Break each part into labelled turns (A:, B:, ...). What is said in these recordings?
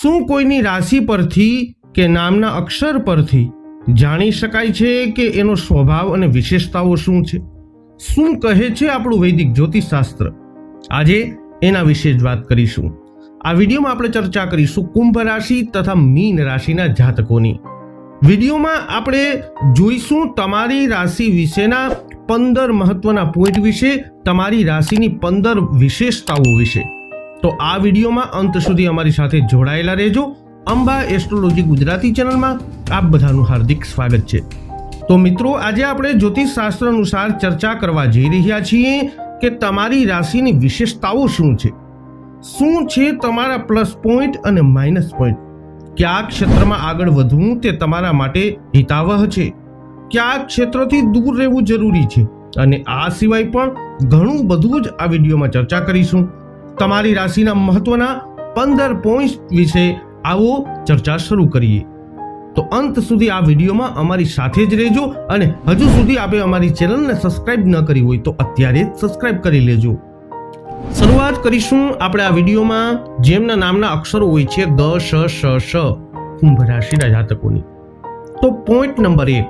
A: શું કોઈની રાશિ પરથી કે નામના અક્ષર પરથી જાણી શકાય છે કે એનો સ્વભાવ અને વિશેષતાઓ શું છે? શું કહે છે આપણું વૈદિક જ્યોતિષશાસ્ત્ર? આજે એના વિશે જ વાત કરીશું. આ વિડીયોમાં આપણે ચર્ચા કરીશું કુંભ રાશિ તથા મીન રાશિના જાતકોની. વિડીયોમાં આપણે જોઈશું તમારી રાશિ વિશેના પંદર મહત્વના પોઈન્ટ વિશે, તમારી રાશિની પંદર વિશેષતાઓ વિશે. તો આ વિડીયોમાં અંત સુધી અમારી સાથે જોડાયેલા રહેજો. અંબા એસ્ટ્રોલોજી ગુજરાતી ચેનલમાં આપ બધાનું હાર્દિક સ્વાગત છે. તો મિત્રો, આજે આપણે જ્યોતિષ શાસ્ત્ર અનુસાર ચર્ચા કરવા જઈ રહ્યા છીએ કે તમારી રાશિની વિશેષતાઓ શું છે? શું છે તમારા પ્લસ પોઈન્ટ અને માઇનસ પોઈન્ટ? કયા ક્ષેત્રમાં આગળ વધવું તે તમારા માટે હિતાવહ છે? કયા ક્ષેત્રથી દૂર રહેવું જરૂરી છે? અને આ સિવાય પણ ઘણું બધું જ આ વિડીયોમાં ચર્ચા કરીશું. તમારી રાશિના મહત્વના પંદર પોઈન્ટ વિશે આવો ચર્ચા શરૂ કરીએ. તો અંત સુધી આ વિડીયોમાં અમારી સાથે જ રહેજો અને હજુ સુધી આપણે અમારી ચેનલને સબસ્ક્રાઇબ ન કરી હોય તો અત્યારે જ સબસ્ક્રાઇબ કરી લેજો. શરૂઆત કરીશું આપણે આ વિડીયોમાં જેમના નામના અક્ષરો હોય છે ગ, શ શ શ, કુંભ રાશિના જાતકોની. તો પોઈન્ટ નંબર એક,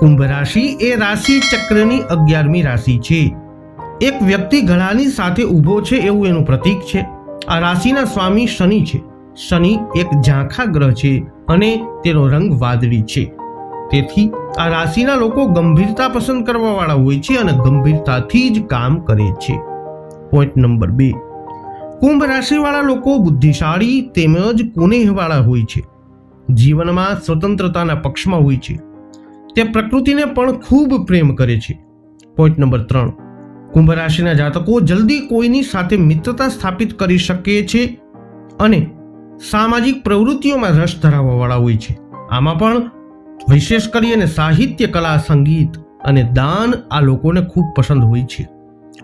A: કુંભ રાશિ એ રાશિ ચક્રની અગિયારમી રાશિ છે. એક વ્યક્તિ ઘડાની સાથે ઊભો છે એવું એનું પ્રતીક છે. આ રાશિના સ્વામી શનિ છે. શનિ એક ઝાંખા ગ્રહ છે અને તેનો રંગ વાદળી છે. તેથી આ રાશિના લોકો ગંભીરતા પસંદ કરવાવાળા હોય છે અને ગંભીરતાથી જ કામ કરે છે. પોઈન્ટ નંબર બે. કુંભ રાશિવાળા લોકો બુદ્ધિશાળી, તેમજ કુનેહવાળા હોય છે. જીવનમાં સ્વતંત્રતાના પક્ષમાં હોય છે. તે પ્રકૃતિને પણ ખૂબ પ્રેમ કરે છે. પોઈન્ટ નંબર ત્રણ. કુંભ રાશિના જાતકો જલ્દી કોઈની સાથે મિત્રતા સ્થાપિત કરી શકે છે અને સામાજિક પ્રવૃત્તિઓમાં રસ ધરાવવાવાળા હોય છે. આમાં પણ વિશેષ કરીને સાહિત્ય, કલા, સંગીત અને દાન આ લોકોને ખૂબ પસંદ હોય છે.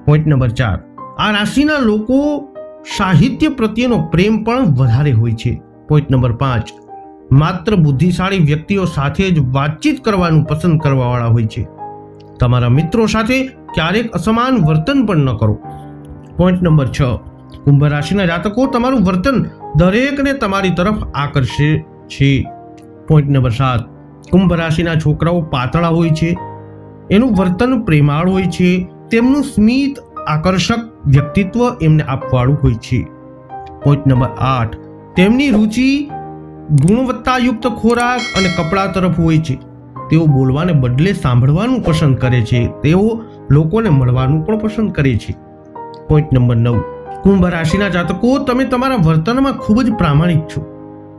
A: પોઈન્ટ નંબર ચાર. આ રાશિના લોકો સાહિત્ય પ્રત્યેનો પ્રેમ પણ વધારે હોય છે. પોઈન્ટ નંબર પાંચ. માત્ર બુદ્ધિશાળી વ્યક્તિઓ સાથે જ વાતચીત કરવાનું પસંદ કરવાવાળા હોય છે. તમારા મિત્રો સાથે ક્યારેક અસમાન વર્તન પણ ન કરો. પોઈન્ટ નંબર છ. કુંભ રાશિના જાતકો તમારું વર્તન દરેકને તમારી તરફ આકર્ષે છે. પોઈન્ટ નંબર સાત. કુંભ રાશિના છોકરાઓ પાતળા હોય છે. એનું વર્તન પ્રેમાળ હોય છે. તેમનું સ્મિત આકર્ષક વ્યક્તિત્વ એમને આપવાળું હોય છે. પોઈન્ટ નંબર આઠ. તેમની રુચિ ગુણવત્તાયુક્ત ખોરાક અને કપડાં તરફ હોય છે. તેઓ બોલવાને બદલે સાંભળવાનું પસંદ કરે છે. તેઓ લોકોને મળવાનું પણ પસંદ કરે છે પોઈન્ટ નંબર નવ. કુંભ રાશિના જાતકો, તમે તમારા વર્તનમાં ખૂબ જ પ્રામાણિક છો.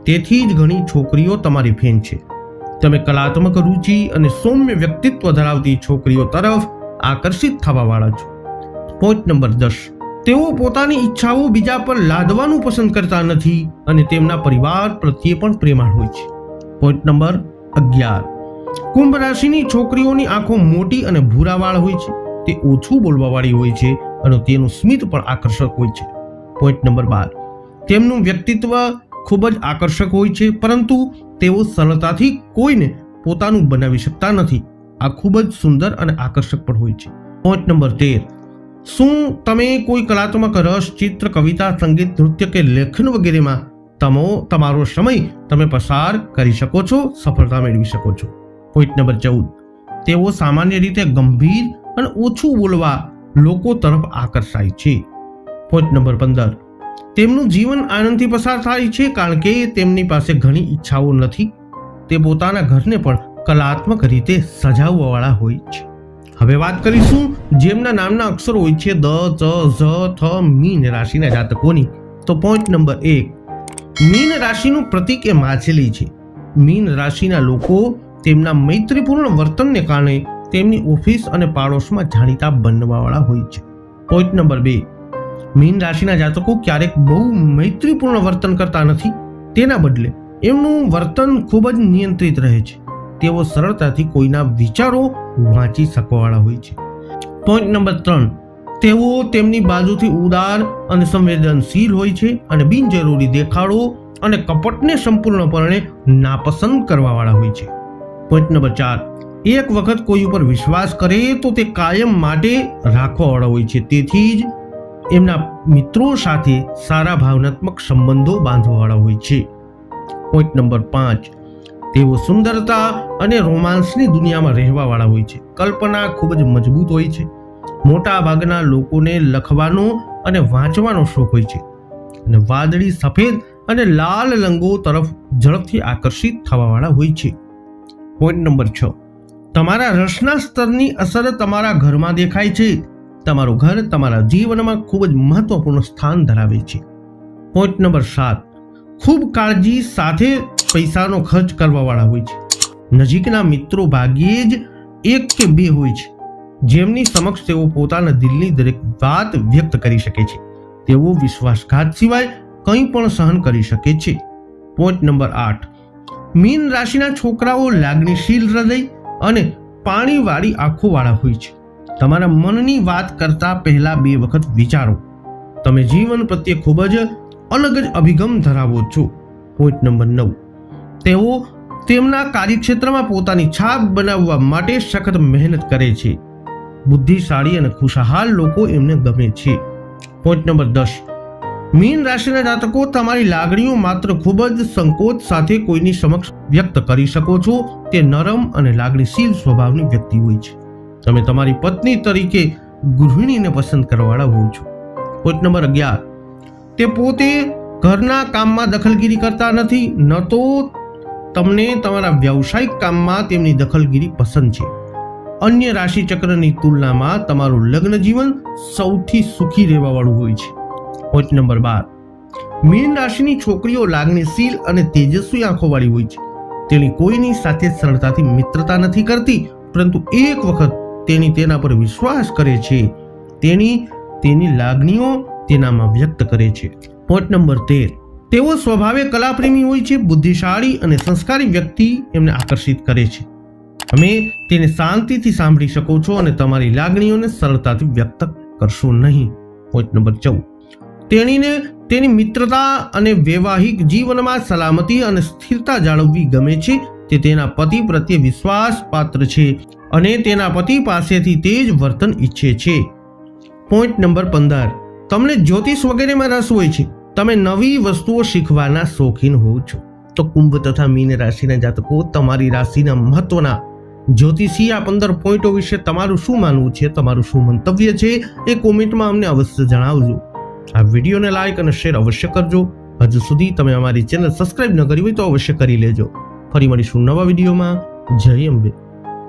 A: તેથી જ ઘણી છોકરીઓ તમારી ફેન છે. તમે કલાત્મક રુચિ અને સૌમ્ય વ્યક્તિત્વ ધરાવતી છોકરીઓ તરફ આકર્ષિત થવાવાળા છો. પોઈન્ટ નંબર દસ. તેઓ પોતાની ઈચ્છાઓ બીજા પર લાદવાનું પસંદ કરતા નથી અને તેમના પરિવાર પ્રત્યે પણ પ્રેમાળ હોય છે. પોઈન્ટ નંબર અગિયાર. કુંભ રાશિની છોકરીઓની આંખો મોટી અને ભૂરાવાળ હોય છે. તે ઓછું બોલવાવાળી હોય છે અને તેનું સ્મિત પણ આકર્ષક હોય છે. પોઈન્ટ નંબર બાર. તેમનું વ્યક્તિત્વ ખૂબ જ આકર્ષક હોય છે, પરંતુ તેઓ સરળતાથી કોઈને પોતાનું બનાવી શકતા નથી. આ ખૂબ જ સુંદર અને આકર્ષક પણ હોય છે. પોઈન્ટ નંબર તેર. શું તમે કોઈ કલાત્મક રસ, ચિત્ર, કવિતા, સંગીત, નૃત્ય કે લેખન વગેરેમાં તમો, તમારો સમય તમે પસાર કરી શકો છો, સફળતા મેળવી શકો છો? પોઈન્ટ નંબર ચૌદ. તેઓ સામાન્ય રીતે ગંભીર અને ઓછું બોલવા લોકો તરફ આકર્ષાય છે. પોઈન્ટ નંબર પંદર. તેમનું જીવન આનંદથી પસાર થાય છે કારણ કે તેમની પાસે ઘણી ઈચ્છાઓ નથી. તે પોતાના ઘરને પણ કલાત્મક રીતે સજાવવાવાળા હોય છે. હવે વાત કરીશું જેમના નામના અક્ષરો હોય છે દ, ચ, ઝ, થ, મીન રાશિના જાતકોની. તો પોઈન્ટ નંબર એક. મીન રાશિનું પ્રતીક એ માછલી છે. મીન રાશિના લોકો તેમના મૈત્રીપૂર્ણ વર્તનને કારણે તેમની ઓફિસ અને પાડોશમાં જાણીતા બનવાવાળા હોય છે. પોઈન્ટ નંબર બે. મીન રાશિના જાતકો ક્યારેક બહુ મૈત્રીપૂર્ણ વર્તન કરતા નથી. તેના બદલે એમનું વર્તન ખૂબ જ નિયંત્રિત રહે છે. તેઓ સરળતાથી કોઈના વિચારો વાંચી શકવાવાળા હોય છે. પોઈન્ટ નંબર ત્રણ. તેઓ તેમની બાજુથી ઉદાર અને સંવેદનશીલ હોય છે અને બિનજરૂરી દેખાડો અને કપટને સંપૂર્ણપણે નાપસંદ કરવાવાળા હોય છે. પોઈન્ટ નંબર ચાર. એક વખત કોઈ ઉપર વિશ્વાસ કરે તો તે કાયમ માટે રાખવાવાળા હોય છે. તેથી જ એમના મિત્રો સાથે સારા ભાવનાત્મક સંબંધો બાંધવાવાળા હોય છે. પોઈન્ટ નંબર પાંચ. તેઓ સુંદરતા અને રોમાન્સની દુનિયામાં રહેવાવાળા હોય છે. કલ્પના ખૂબ જ મજબૂત હોય છે. મોટા ભાગના લોકોને લખવાનો અને વાંચવાનો શોખ હોય છે. અને વાદળી, સફેદ અને લાલ રંગો તરફ ઝડપથી આકર્ષિત થવાવાળા હોય છે. પોઈન્ટ નંબર છ. તમારા રસના સ્તરની અસર તમારા ઘરમાં દેખાય છે. તમારું ઘર તમારા જીવનમાં ખૂબ જ મહત્વપૂર્ણ સ્થાન ધરાવે છે. પોઈન્ટ નંબર સાત. ખૂબ કાળજી સાથે પૈસાનો ખર્ચ કરવાવાળા હોય છે. નજીકના મિત્રો ભાગ્યે જ એક કે બે હોય છે. જેમની સમક્ષ તેઓ પોતાના દિલની દરેક વાત વ્યક્ત કરી શકે છે. તેઓ વિશ્વાસઘાત સિવાય કંઈ પણ સહન કરી શકે છે. પોઈન્ટ નંબર આઠ. મીન રાશિના છોકરાઓ લાગણીશીલ હૃદય અને પાણીવાળી આંખોવાળા હોય છે. તમારા મનની વાત કરતા પહેલા બે વખત વિચારો. તમે જીવન પ્રત્યે ખૂબ જ અલગ જ અભિગમ ધરાવો છો. પોઈન્ટ નંબર નવ. તેઓ તેમના કાર્યક્ષેત્રમાં પોતાની છાપ બનાવવા માટે સખત મહેનત કરે છે. બુદ્ધિશાળી અને ખુશહાલ લોકો એમને ગમે છે. પોઈન્ટ નંબર દસ. મીન રાશિના જાતકો, તમારી લાગણીઓ માત્ર ખૂબ જ સંકોચ સાથે કોઈની સમક્ષ વ્યક્ત કરી શકો છો તે નરમ અને લાગણીશીલ સ્વભાવની વ્યક્તિ હોય છે. તમે તમારી પત્ની તરીકે ગૃહિણીને પસંદ કરવાવાળા હોવ છો. પોઈન્ટ નંબર અગિયાર. તે પોતે ઘરના કામમાં દખલગીરી કરતા નથી, ન તો તમને તમારા વ્યવસાયિક કામમાં તેમની દખલગીરી પસંદ છે. અન્ય રાશિ ચક્રની તુલનામાં તમારું લગ્ન જીવન સૌથી સુખી રહેવાવાળું હોય છે. પોઈન્ટ નંબર બાર. મીન રાશિની છોકરીઓ લાગણીશીલ અને તેજસ્વી આંખોવાળી હોય છે. તેણી કોઈની સાથે સરળતાથી મિત્રતા નથી કરતી, પરંતુ એક વખત તેણી તેના પર વિશ્વાસ કરે છે. તેણી તેની લાગણીઓ તેનામાં વ્યક્ત કરે છે. પોઈન્ટ નંબર તેર. તેઓ સ્વભાવે કલાપ્રેમી હોય છે, બુદ્ધિશાળી અને સંસ્કારી વ્યક્તિ એમને આકર્ષિત કરે છે. તમે તેને શાંતિથી સાંભળી શકો છો અને તમારી લાગણીઓને સરળતાથી વ્યક્ત કરશો નહીં. પોઈન્ટ નંબર ચૌદ. તેણીને તેની મિત્રતા અને વૈવાહિક જીવનમાં સલામતી અને સ્થિરતા જાળવવી ગમે છે. તે તેના પતિ પ્રત્યે વિશ્વાસપાત્ર છે અને તેના પતિ પાસેથી તે જ વર્તન ઈચ્છે છે. પોઈન્ટ નંબર પંદર. તમને જ્યોતિષ વગેરેમાં રસ હોય છે. તમે નવી વસ્તુઓ શીખવાના શોખીન હોવ છો. તો કુંભ તથા મીન રાશિના જાતકો તમારી રાશિના મહત્વના. જ્યોતિષી આ પંદર પોઈન્ટો વિશે તમારું શું માનવું છે? તમારું શું મંતવ્ય છે? એ કોમેન્ટમાં અમને અવશ્ય જણાવજો. આ વિડીયોને લાઇક અને શેર અવશ્ય કરજો. હજુ સુધી તમે અમારી ચેનલ સબસ્ક્રાઇબ ન કરી હોય તો અવશ્ય કરી લેજો. ફરી મળીશું નવા વિડીયોમાં. જય અંબે.